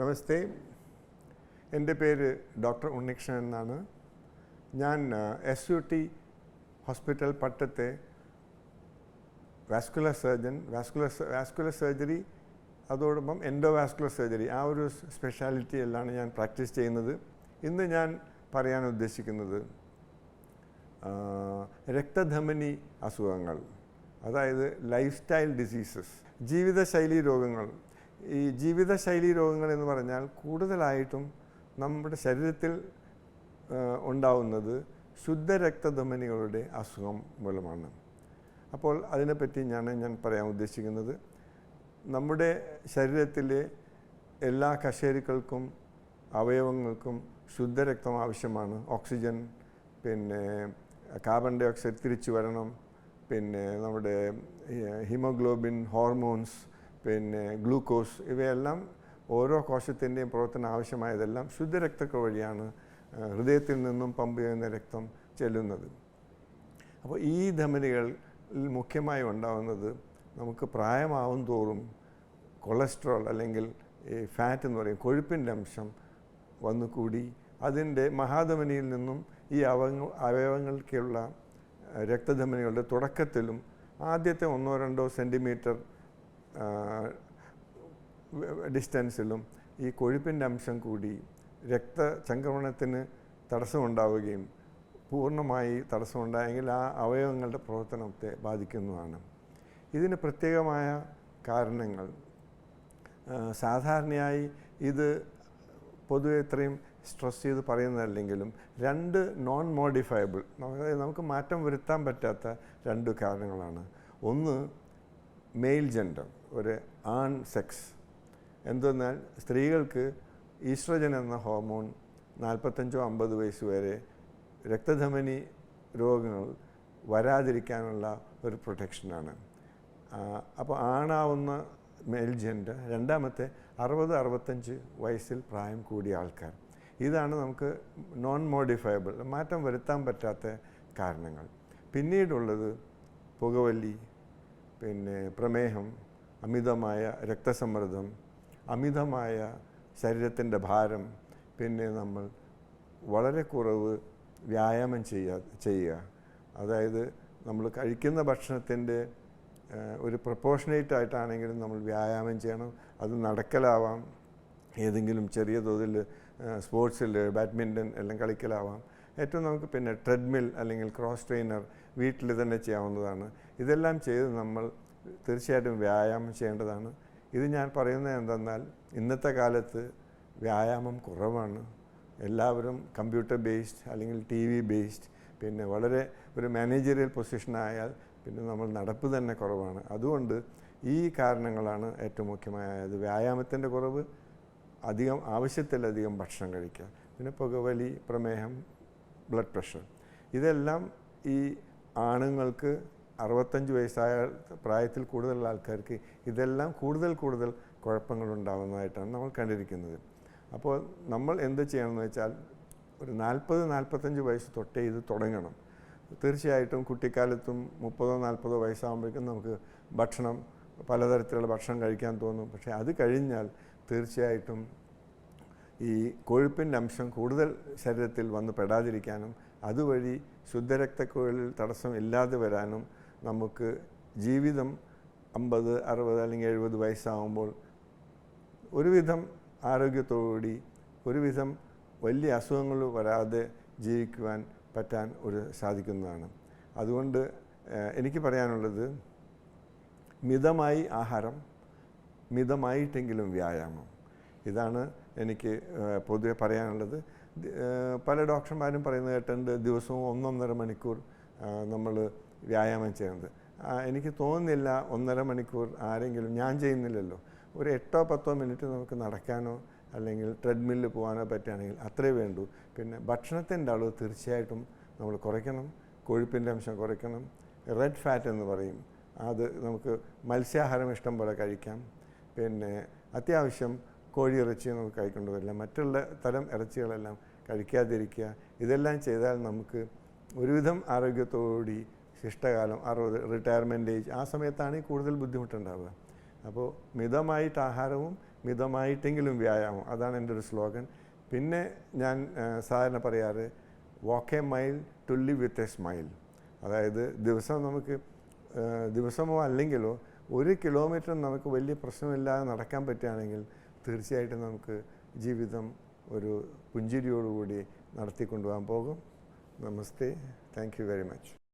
നമസ്തേ. എന്റെ പേര് ഡോക്ടർ ഉണ്ണികൃഷ്ണൻ എന്നാണ്. ഞാൻ S U T hospital പട്ടത്തെ vascular surgeon vascular vascular surgery അതോടൊപ്പം എൻഡോ വാസ്കുലർ സർജറി ആ ഒരു സ്പെഷ്യാലിറ്റി എല്ലാം ഞാൻ പ്രാക്ടീസ് ചെയ്യുന്നത്. ഇന്ന് ഞാൻ പറയാൻ ഉദ്ദേശിക്കുന്നത് രക്തധമനി അസുഖങ്ങൾ. അതായത് ലൈഫ് സ്റ്റൈൽ ഡിസീസസ് ജീവിതശൈലി രോഗങ്ങൾ. ഈ ജീവിതശൈലി രോഗങ്ങൾ എന്ന് പറഞ്ഞാൽ കൂടുതലായിട്ടും നമ്മുടെ ശരീരത്തിൽ ഉണ്ടാവുന്നത് ശുദ്ധരക്തധമനികളുടെ അസുഖം മൂലമാണ്. അപ്പോൾ അതിനെപ്പറ്റി ഞാൻ ഞാൻ പറയാൻ ഉദ്ദേശിക്കുന്നത് നമ്മുടെ ശരീരത്തിലെ എല്ലാ കശേരുക്കൾക്കും അവയവങ്ങൾക്കും ശുദ്ധരക്തം ആവശ്യമാണ്. ഓക്സിജൻ പിന്നെ കാർബൺ ഡൈ ഓക്സൈഡ് തിരിച്ചു വരണം. പിന്നെ നമ്മുടെ ഹിമോഗ്ലോബിൻ ഹോർമോൺസ് പിന്നെ ഗ്ലൂക്കോസ് ഇവയെല്ലാം ഓരോ കോശത്തിന്റെയും പ്രവർത്തനം ആവശ്യമായതെല്ലാം ശുദ്ധരക്തക്ക വഴിയാണ് ഹൃദയത്തിൽ നിന്നും പമ്പ് ചെയ്യുന്ന രക്തം ചെല്ലുന്നത്. അപ്പോൾ ഈ ധമനികൾ മുഖ്യമായി ഉണ്ടാകുന്നത് നമുക്ക് പ്രായമാവും തോറും കൊളസ്ട്രോൾ അല്ലെങ്കിൽ ഈ ഫാറ്റ് എന്ന് പറയും കൊഴുപ്പിന്റെ അംശം വന്നു കൂടി അതിന്റെ മഹാധമനിയിൽ നിന്നും ഈ അവയവങ്ങൾക്കുള്ള രക്തധമനികളുടെ തുടക്കത്തിലും ആദ്യത്തെ ഒന്നോ രണ്ടോ സെന്റിമീറ്റർ ഡിസ്റ്റൻസിലും ഈ കൊഴുപ്പിന്റെ അംശം കൂടി രക്തചംക്രമണത്തിന് തടസ്സമുണ്ടാവുകയും പൂർണമായി തടസ്സമുണ്ടായെങ്കിൽ ആ അവയവങ്ങളുടെ പ്രവർത്തനത്തെ ബാധിക്കുന്നതാണ്. ഇതിന് പ്രത്യേകമായ കാരണങ്ങൾ. സാധാരണയായി ഇത് പൊതുവെ ഇത്രയും സ്ട്രെസ് ചെയ്ത് പറയുന്നതല്ലെങ്കിലും രണ്ട് നോൺ മോഡിഫയബിൾ നമുക്ക് മാറ്റം വരുത്താൻ പറ്റാത്ത രണ്ട് കാരണങ്ങളാണ്. ഒന്ന് മെയിൽ ജെൻഡർ ഒരു ആൺ സെക്സ് എന്തെന്നാൽ സ്ത്രീകൾക്ക് ഈസ്ട്രജൻ എന്ന ഹോർമോൺ നാൽപ്പത്തഞ്ചോ അമ്പത് വയസ്സ് വരെ രക്തധമനി രോഗങ്ങൾ വരാതിരിക്കാനുള്ള ഒരു പ്രൊട്ടക്ഷനാണ് അപ്പോൾ ആണാവുന്ന മെയിൽ ജെൻഡർ രണ്ടാമത്തെ അറുപത് അറുപത്തഞ്ച് വയസ്സിൽ പ്രായം കൂടിയ ആൾക്കാർ. ഇതാണ് നമുക്ക് നോൺ മോഡിഫയബിൾ മാറ്റം വരുത്താൻ പറ്റാത്ത കാരണങ്ങൾ. പിന്നീടുള്ളത് പുകവലി പിന്നെ പ്രമേഹം അമിതമായ രക്തസമ്മർദ്ദം അമിതമായ ശരീരത്തിന്റെ ഭാരം പിന്നെ നമ്മൾ വളരെ കുറവ് വ്യായാമം ചെയ്യാ ചെയ്യുക. അതായത് നമ്മൾ കഴിക്കുന്ന ഭക്ഷണത്തിന്റെ ഒരു പ്രപ്പോർഷനേറ്റ് ആയിട്ടാണെങ്കിലും നമ്മൾ വ്യായാമം ചെയ്യണം അത് നടക്കലാവാം ഏതെങ്കിലും ചെറിയ തോതിൽ സ്പോർട്സിൽ ബാഡ്മിന്റൺ എല്ലാം കളിക്കലാവാം. ഏറ്റവും നമുക്ക് പിന്നെ ട്രെഡ്മിൽ അല്ലെങ്കിൽ ക്രോസ് ട്രെയിനർ വീട്ടിൽ തന്നെ ചെയ്യാവുന്നതാണ്. ഇതെല്ലാം ചെയ്ത് നമ്മൾ തീർച്ചയായിട്ടും വ്യായാമം ചെയ്യേണ്ടതാണ്. ഇത് ഞാൻ പറയുന്നത് എന്തെന്നാൽ ഇന്നത്തെ കാലത്ത് വ്യായാമം കുറവാണ്. എല്ലാവരും കമ്പ്യൂട്ടർ ബേസ്ഡ് അല്ലെങ്കിൽ ടി വി ബേസ്ഡ്. പിന്നെ വളരെ ഒരു മാനേജറിയൽ പൊസിഷനായാൽ പിന്നെ നമ്മൾ നടപ്പ് തന്നെ കുറവാണ്. അതുകൊണ്ട് ഈ കാരണങ്ങളാണ് ഏറ്റവും മുഖ്യമായത്. വ്യായാമത്തിന്റെ കുറവ് അധികം ആവശ്യത്തിലധികം ഭക്ഷണം കഴിക്കുക. പിന്നെ പുകവലി പ്രമേഹം ബ്ലഡ് പ്രഷർ ഇതെല്ലാം ഈ ആണുങ്ങൾക്ക് അറുപത്തഞ്ച് വയസ്സായ പ്രായത്തിൽ കൂടുതലുള്ള ആൾക്കാർക്ക് ഇതെല്ലാം കൂടുതൽ കൂടുതൽ കുഴപ്പങ്ങൾ ഉണ്ടാകുന്നതായിട്ടാണ് നമ്മൾ കണ്ടിരിക്കുന്നത്. അപ്പോൾ നമ്മൾ എന്ത് ചെയ്യണമെന്ന് വെച്ചാൽ ഒരു നാൽപ്പത് നാൽപ്പത്തഞ്ച് വയസ്സ് തൊട്ടേ ഇത് തുടങ്ങണം. തീർച്ചയായിട്ടും കുട്ടിക്കാലത്തും മുപ്പതോ നാൽപ്പതോ വയസ്സാകുമ്പോഴേക്കും നമുക്ക് ഭക്ഷണം പലതരത്തിലുള്ള ഭക്ഷണം കഴിക്കാൻ തോന്നും. പക്ഷേ അത് കഴിഞ്ഞാൽ തീർച്ചയായിട്ടും ഈ കൊഴുപ്പിന്റെ അംശം കൂടുതൽ ശരീരത്തിൽ വന്ന് പെടാതിരിക്കാനും അതുവഴി ശുദ്ധരക്തക്കുഴലിൽ തടസ്സം ഇല്ലാതെ വരാനും നമുക്ക് ജീവിതം അമ്പത് അറുപത് അല്ലെങ്കിൽ എഴുപത് വയസ്സാവുമ്പോൾ ഒരുവിധം ആരോഗ്യത്തോടുകൂടി ഒരുവിധം വലിയ അസുഖങ്ങൾ വരാതെ ജീവിക്കുവാൻ പറ്റാൻ ഒരു സാധിക്കുന്നതാണ്. അതുകൊണ്ട് എനിക്ക് പറയാനുള്ളത് മിതമായി ആഹാരം മിതമായിട്ടെങ്കിലും വ്യായാമം. ഇതാണ് എനിക്ക് പൊതുവെ പറയാനുള്ളത്. പല ഡോക്ടർമാരും പറയുന്നത് കേട്ടിട്ടുണ്ട് ദിവസവും ഒന്നൊന്നര മണിക്കൂർ നമ്മൾ വ്യായാമം ചെയ്യുന്നത്. എനിക്ക് തോന്നുന്നില്ല ഒന്നര മണിക്കൂർ ആരെങ്കിലും ഞാൻ ചെയ്യുന്നില്ലല്ലോ. ഒരു എട്ടോ പത്തോ മിനിറ്റ് നമുക്ക് നടക്കാനോ അല്ലെങ്കിൽ ട്രെഡ്മില്ലിൽ പോകാനോ പറ്റുകയാണെങ്കിൽ അത്രേ വേണ്ടൂ. പിന്നെ ഭക്ഷണത്തിന്റെ അളവ് തീർച്ചയായിട്ടും നമ്മൾ കുറയ്ക്കണം കൊഴുപ്പിന്റെ അംശം കുറയ്ക്കണം. റെഡ് ഫാറ്റ് എന്ന് പറയും. അത് നമുക്ക് മത്സ്യാഹാരം ഇഷ്ടം പോലെ കഴിക്കാം. പിന്നെ അത്യാവശ്യം കോഴിയിറച്ചി നമുക്ക് കഴിക്കേണ്ടി വരില്ല. മറ്റുള്ള തരം ഇറച്ചികളെല്ലാം കഴിക്കാതിരിക്കുക. ഇതെല്ലാം ചെയ്താൽ നമുക്ക് ഒരുവിധം ആരോഗ്യത്തോടുകൂടി ശിഷ്ടകാലം അറുപത് റിട്ടയർമെന്റ് ഏജ് ആ സമയത്താണ് കൂടുതൽ ബുദ്ധിമുട്ടുണ്ടാവുക. അപ്പോൾ മിതമായിട്ട് ആഹാരവും മിതമായിട്ടെങ്കിലും വ്യായാമം അതാണ് എന്റെ ഒരു സ്ലോഗൻ പിന്നെ ഞാൻ സാധാരണ പറയാറ് walk a mile to live with a smile അതായത് ദിവസം നമുക്ക് ദിവസമോ അല്ലെങ്കിലോ ഒരു കിലോമീറ്റർ നമുക്ക് വലിയ പ്രശ്നമില്ലാതെ നടക്കാൻ പറ്റുകയാണെങ്കിൽ തീർച്ചയായിട്ടും നമുക്ക് ജീവിതം ഒരു പുഞ്ചിരിയോടുകൂടി നടത്തിക്കൊണ്ടുപോകാൻ പോകും. നമസ്തേ. Thank you very much